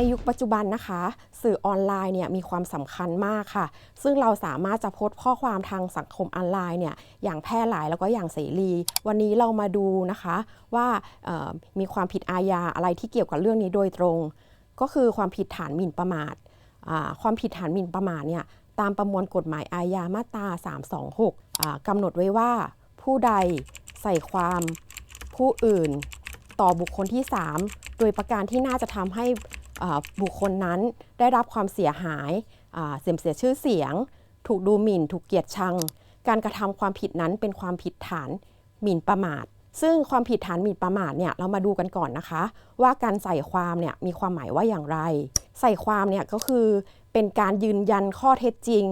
ในยุคปัจจุบันนะคะ สื่อออนไลน์เนี่ยมีความสำคัญมากค่ะ ซึ่งเราสามารถจะโพสต์ข้อความทางสังคมออนไลน์เนี่ยอย่างแพร่หลายแล้วก็อย่างเสรี วันนี้เรามาดูนะคะว่ามีความผิดอาญาอะไรที่เกี่ยวกับเรื่องนี้โดยตรง ก็คือความผิดฐานหมิ่นประมาทความผิดฐานหมิ่นประมาทเนี่ยตามประมวลกฎหมายอาญามาตรา 326อ่ากำหนดไว้ว่าผู้ใดใส่ความผู้อื่น ต่อบุคคลที่ 3 โดยประการที่น่าจะทำให้ บุคคลนั้นได้รับความเสียหายเสื่อมเสียชื่อเสียง ถูกดูหมิ่น ถูกเกียดชัง การกระทำความผิดนั้นเป็นความผิดฐานหมิ่นประมาท ซึ่งความผิดฐานหมิ่นประมาทเนี่ยเรามาดูกันก่อนนะคะ ว่าการใส่ความเนี่ยมีความหมายว่าอย่างไร ใส่ความเนี่ยก็คือเป็นการยืนยันข้อเท็จจริง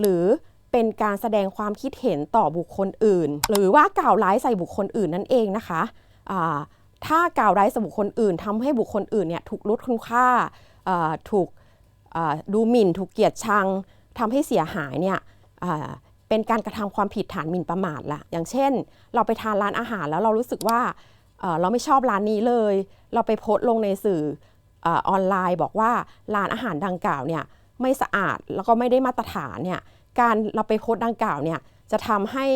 หรือเป็นการแสดงความคิดเห็นต่อบุคคลอื่น หรือว่ากล่าวร้ายใส่บุคคลอื่นนั่นเองนะคะอ่า ถ้ากล่าวร้ายสบุคคลอื่นทำให้บุคคลอื่นเนี่ยถูกลดคุณค่าถูกดูหมิ่น ถูกเกียดชังทำให้เสียหายเนี่ยเป็นการกระทำความผิดฐานหมิ่นประมาทละอย่างเช่น เราไปทานร้านอาหารแล้วเรารู้สึกว่าเราไม่ชอบร้านนี้เลย เราไปโพสต์ลงในสื่ออออนไลน์ บอกว่าร้านอาหารดังกล่าวเนี่ยไม่สะอาดแล้วก็ไม่ได้มาตรฐานเนี่ยการเราไปโพสต์ดังกล่าวเนี่ยจะทำให้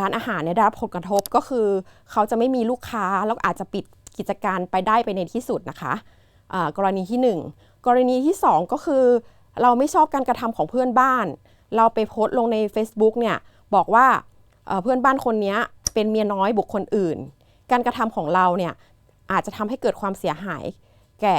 ร้านอาหารเนี่ยได้รับผลกระทบก็คือ เขาจะไม่มีลูกค้าแล้วอาจจะปิดกิจการไปได้ไปในที่สุดนะคะกรณีที่ 1 กรณีที่ 2 ก็คือ เราไม่ชอบการกระทำของเพื่อนบ้าน เราไปโพสต์ลงใน Facebook เนี่ยบอกว่าเพื่อนบ้านคนนี้เป็นเมียน้อยบุคคลอื่น การกระทำของเราเนี่ยอาจจะทำให้เกิดความเสียหายแก่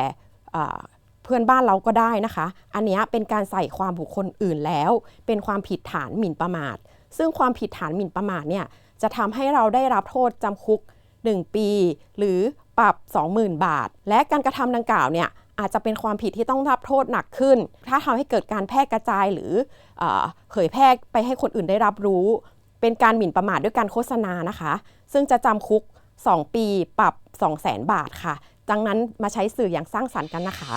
เพื่อนบ้านเราก็ได้นะคะ อันนี้เป็นการใส่ความบุคคลอื่นแล้ว เป็นความผิดฐานหมิ่นประมาท ซึ่งความผิดฐานหมิ่นประมาทเนี่ยจะทำให้เราได้รับโทษจำคุก 1 ปี หรือปรับ 20,000 บาท และการกระทำดังกล่าวเนี่ยอาจจะเป็นความผิดที่ต้องรับโทษหนักขึ้น ถ้าทำให้เกิดการแพร่กระจายหรือเออเผยแพร่ไปให้คนอื่นได้รับรู้ เป็นการหมิ่นประมาทด้วยการโฆษณานะคะ ซึ่งจะจำคุก 2 ปีปรับ 200,000 บาทค่ะ ดังนั้นมาใช้สื่ออย่างสร้างสรรค์กันนะคะ